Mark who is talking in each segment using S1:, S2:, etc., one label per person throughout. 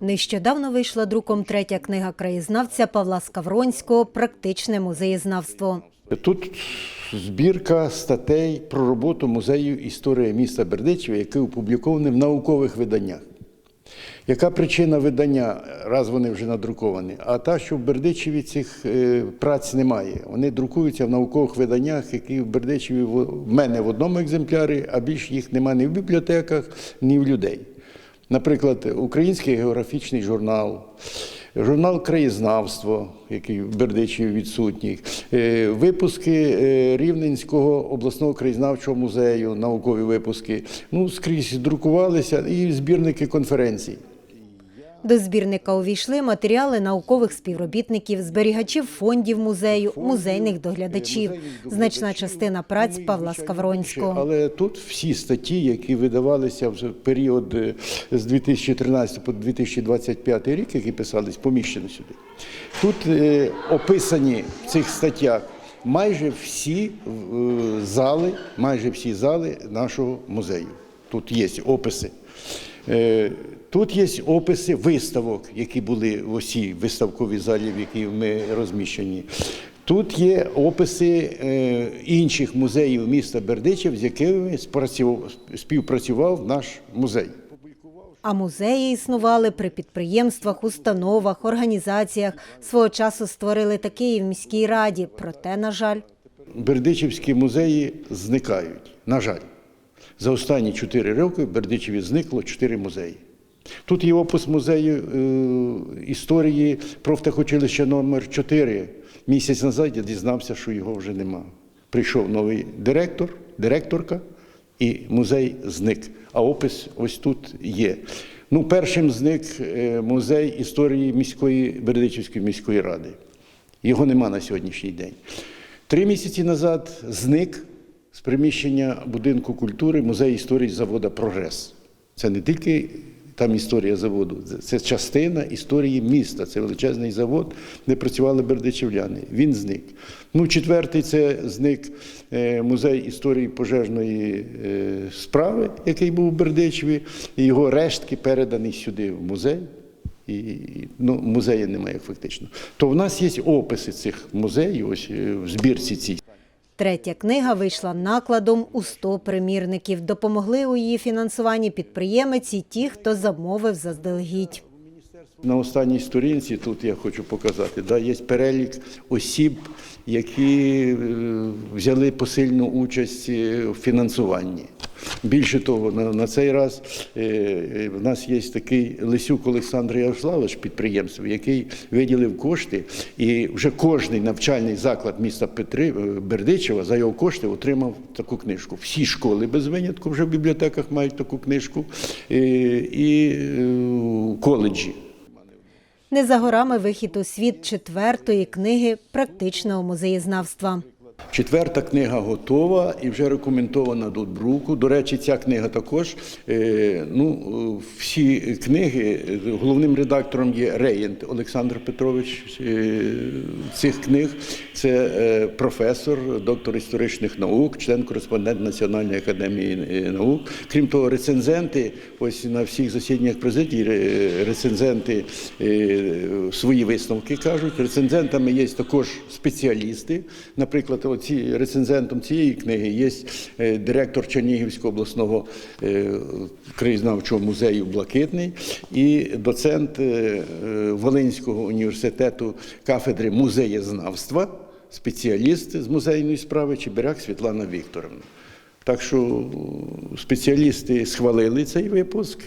S1: Нещодавно вийшла друком третя книга краєзнавця Павла Скавронського Практичне музеєзнавство.
S2: Тут збірка статей про роботу музею історії міста Бердичева, який опублікований в наукових виданнях. Яка причина видання, раз вони вже надруковані? А та, що в Бердичеві цих е, праць немає. Вони друкуються в наукових виданнях, які в Бердичеві в мене в одному екземплярі, а більш їх немає ні в бібліотеках, ні в людей. Наприклад, Український географічний журнал, журнал Краєзнавство, який в Бердичі відсутній, е, випуски е, Рівненського обласного краєзнавчого музею, наукові випуски. Ну, скрізь друкувалися і збірники конференцій.
S1: До збірника увійшли матеріали наукових співробітників, зберігачів фондів музею, музейних доглядачів. Значна частина праць Павла Скавронського.
S2: Але тут всі статті, які видавалися в період е, з 2013 по 2025 рік, які писались, поміщені сюди. Тут е, описані в цих статтях майже всі е, зали, майже всі зали нашого музею. Тут є описи. Е, Тут є описи виставок, які були в усій виставковій залі, в якій ми розміщені. Тут є описи е, інших музеїв міста Бердичів, з якими співпрацював наш музей.
S1: А музеї існували при підприємствах, установах, організаціях. Свого часу створили такі і в міській раді. Проте, на жаль,
S2: Бердичівські музеї зникають. На жаль, за останні чотири роки в Бердичеві зникло чотири музеї. Тут є опис музею е, історії профтехучилища номер 4 Місяць назад я дізнався, що його вже нема. Прийшов новий директор, директорка, і музей зник. А опис ось тут є. Ну, першим зник е, музей історії міської Бердичівської міської ради. Його нема на сьогоднішній день. Три місяці назад зник з приміщення будинку культури музей історії завода Прогрес. Це не тільки там історія заводу, це- частина історії міста. Це величезний завод, де працювали бердичівляни. Він зник. Ну, четвертий це зник е, музей історії пожежної е, справи, який був у Бердичеві. І його рештки передані сюди в музей і ну, музею немає фактично. То в нас є описи цих музеїв, ось е, в збірці цій.
S1: Третя книга вийшла накладом у 100 примірників. Допомогли у її фінансуванні підприємець і ті, хто замовив заздалегідь.
S2: На останній сторінці тут я хочу показати, да, є перелік осіб, які е, взяли посильну участь е, в фінансуванні. Більше того, на, на цей раз е, е, в нас є такий Лисюк Олександр Ярославович, підприємство, який виділив кошти, і вже кожний навчальний заклад міста Петри е, Бердичева за його кошти отримав таку книжку. Всі школи без винятку вже в бібліотеках мають таку книжку, е, і е, коледжі.
S1: Не за горами вихід у світ четвертої книги практичного музеєзнавства.
S2: Четверта книга готова і вже рекомендована до друку. До речі, ця книга також. е, Ну, всі книги головним редактором є Реєнт Олександр Петрович е, цих книг. Це е, професор, доктор історичних наук, член-кореспондент Національної академії наук. Крім того, рецензенти, ось на всіх засіданнях президії рецензенти свої висновки кажуть. Рецензентами є також спеціалісти. Наприклад, оці рецензентом цієї книги є е, директор Чернігівського обласного е, краєзнавчого музею Блакитний і доцент е, Волинського університету кафедри музеєзнавства, спеціаліст з музейної справи Чебиряк Світлана Вікторовна. Так що спеціалісти схвалили цей випуск,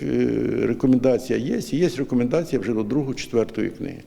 S2: рекомендація є, і є рекомендація вже до другої, четвертої книги.